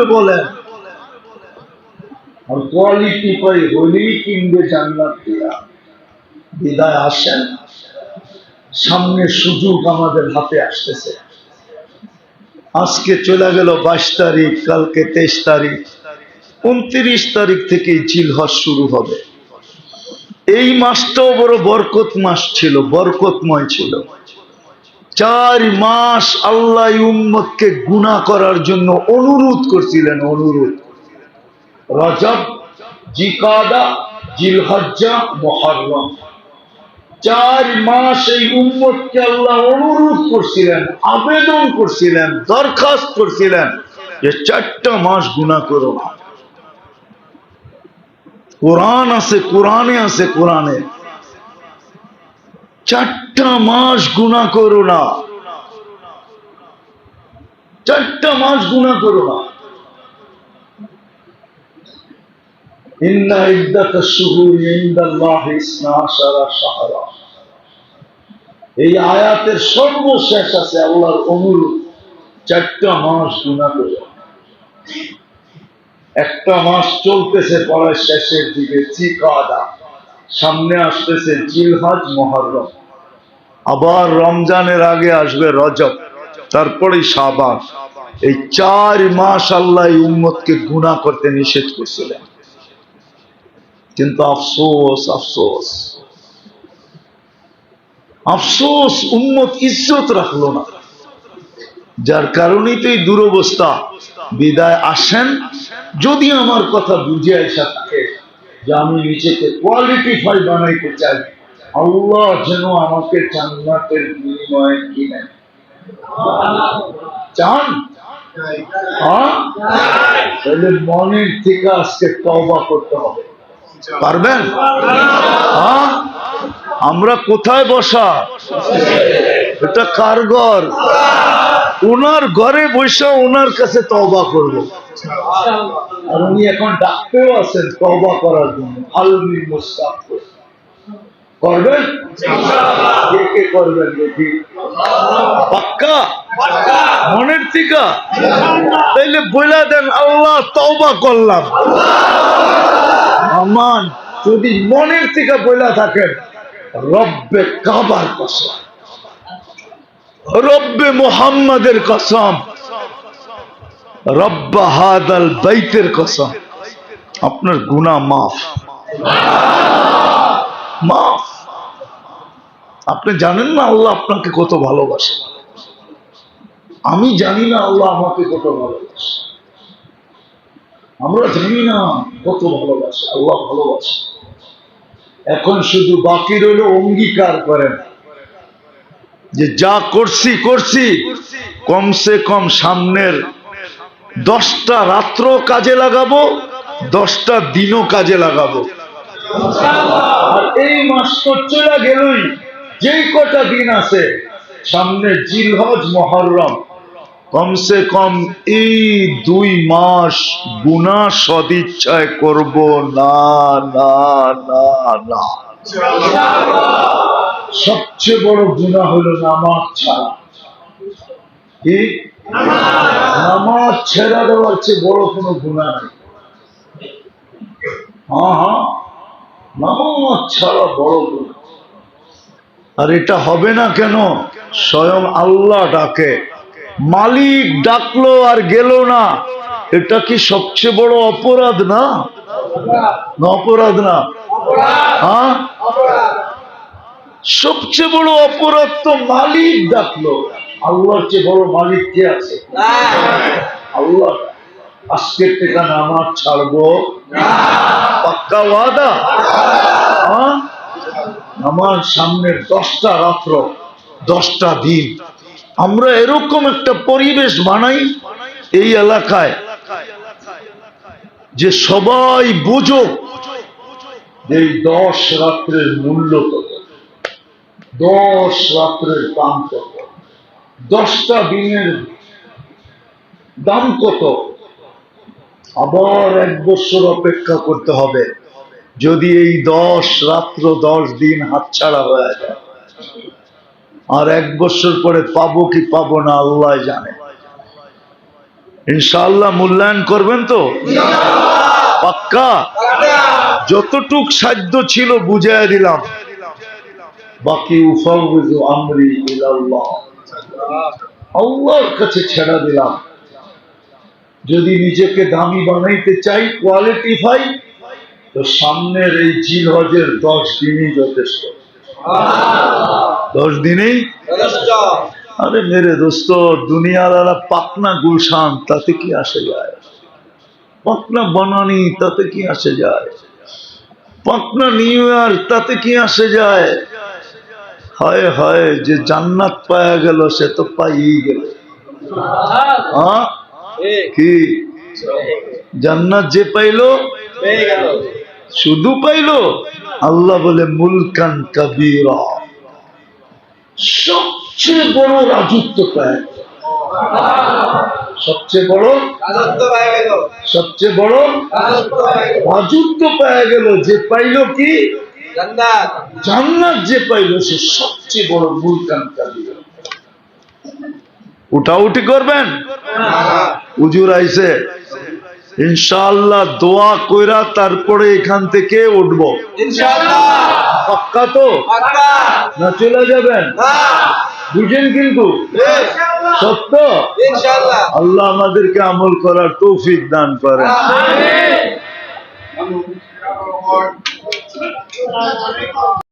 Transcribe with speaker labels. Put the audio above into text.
Speaker 1: করে বলেন? আর কোয়ালিটি পাই হলেই কিনবে জান্নাত দিয়া। বিদায় আসেন। সামনে সুযোগ আমাদের হাতে আসতেছে। আজকে চলে গেল বাইশ তারিখ কালকে তেইশ তারিখ। উনত্রিশ তারিখ থেকে জিলহজ শুরু হবে। এই মাসটাও বড় বরকত মাস ছিল বরকতময় ছিল। চার মাস আল্লাহ উম্মতকে গুণা করার জন্য অনুরোধ করছিলেন, অনুরোধ। রজব, জিকাদা, জিলহজ্জা মহরম চার মাস এই উম্মতকে আল্লাহ অনুরোধ করছিলেন, আবেদন করছিলেন, দরখাস্ত করছিলেন যে চারটা মাস গুণা করো না। কোরআন আছে, কোরআনে আছে, কোরআনে। চারটা মাস গুণা করো না। চারটা মাস গুণা করো না। এই আয়াতের সর্বশেষ আছে আল্লাহর অনুরোধ, চারটা মাস গুণা করো। একটা মাস চলতেছে পড়ার শেষের দিকে, চিকাদা। সামনে আসতেছে জিলহাজ মহরম। আবার রমজানের আগে আসবে রজব, তারপরে শাবান। এই চার মাস আল্লাহ উম্মতকে গুণা করতে নিষেধ করছিলেন। কিন্তু আফসোস আফসোস। আফসোস, উম্মত ইজ্জত রাখল না। যার কারণেই তো এই দুরবস্থা। বিদায় আসেন, যদি আমার কথা বুঝে আসা থাকে যে আমি নিজেকে কোয়ালিটিফাই বানাইতে চাই। আল্লাহ যেন আমাকে জান্নাতের বিনিময়ে কিনেন চান? হ্যাঁ? তাহলে মনের থেকে আজকে তওবা করতে হবে। পারবেন? হ্যাঁ? আমরা কোথায় বসা? এটা কার ঘর? ওনার ঘরে বসে ওনার কাছে তওবা করব। আর উনি এখন ডাকতেও আছেন তওবা করার জন্য। আলমি মুস্তাক করবেন? কে কে করবেন দেখি। পাক্কা? মনের থেকে? তাইলে বইলা দেন আল্লাহ তওবা করলাম। আমান যদি মনের থেকে বইলা থাকেন রব্বে কাবার কসম। রব্বে মোহাম্মদের কসম। রব্বা হাদাল বাইতের কসম। আপনার গুনাহ মাফ। মাফ। আপনি জানেন না আল্লাহ আপনাকে কত ভালোবাসে? আমি জানি না আল্লাহ আমাকে কত ভালোবাসে। আমরা জানি না কত ভালোবাসে, আল্লাহ ভালোবাসে। এখন শুধু বাকি রইল অঙ্গীকার করেন যে যা করছি করছি, কমসে কম সামনের দশটা রাত্র কাজে লাগাবো, দশটা দিনও কাজে লাগাবো। এই মাস তো চলে গেলই। যেই কটা দিন আছে, সামনে জিলহজ মহরম। কমসে কম এই দুই মাস গুণা সদিচ্ছায় করব। না না না না। সবচেয়ে বড় গুণা হলো নামাজ ছাড়া। কি? নামাজ ছেড়া দেওয়ার চেয়ে বড় কোনো গুণা নেই। হ্যাঁ হ্যাঁ। নামাজ ছাড়া বড় গুণা আর এটা হবে না কেন? স্বয়ং আল্লাহ ডাকে। মালিক ডাকলো আর গেল না। এটা কি সবচেয়ে বড় অপরাধ না? অপরাধ না। হ্যাঁ? সবচেয়ে বড় অপরাধ তো মালিক ডাকলো। আল্লাহর চেয়ে বড় মালিক কে আছে? আল্লাহ। আজকের থেকে নামাজ ছাড়বো। পাক্কা ওয়াদা? আমার সামনের দশটা রাত্র, দশটা দিন। আমরা এরকম একটা পরিবেশ বানাই এই এলাকায় যে সবাই বুঝো এই দশ রাত্রের মূল্য কত। দশ রাত্রের দাম কত। দশটা দিনের দাম কত। আবার এক বছর অপেক্ষা করতে হবে। যদি এই দশ, রাত্র দশ দিন হাতছাড়া হয়ে যায় আর এক বছর পরে পাবো কি পাবো না, আল্লাহ জানে। ইনশাআল্লাহ মূল্যায়ন করবেন তো? পাক্কা? যতটুক সাধ্য ছিল বুঝাই দিলাম। বাকি আমরি আল্লাহর কাছে ছেড়া দিলাম। যদি নিজেকে দামি বানাইতে চাই কোয়ালিটি ভাই তো সামনের এই জিল হজের দশ দিনই যথেষ্ট। দশ দিনেই? আরে মেরে দোস্ত দুনিয়ার পাকনা গুলশান তাতে কি আসে যায়? পাকনা বনানি তাতে কি আসে যায়? পাকনা নিউ ইয়র্ক তাতে কি আসে যায়? হায় হায় যে জান্নাত পায়া গেল সে তো পাইই গেল। হ্যাঁ কি? জান্নাত যে পাইলো শুধু পাইলো? আল্লাহ বলে মুলকান কবিরা। সবচেয়ে বড় রাজত্ব পায় সবচেয়ে বড়? সবচেয়ে বড়? রাজত্ব পাওয়া গেল। যে পাইলো কি? জান্নাত। যে পাইলো সে সবচেয়ে বড় মুলকান কবিরা। উঠাউঠি করবেন? উজুর আইছে ইনশাআল্লাহ দোয়া কইরা তারপরে এখান থেকে উঠবো। পাক্কা তো? না চলে যাবেন? বুঝেন কিন্তু। সত্য? আল্লাহ আমাদেরকে আমল করার তৌফিক দান করেন।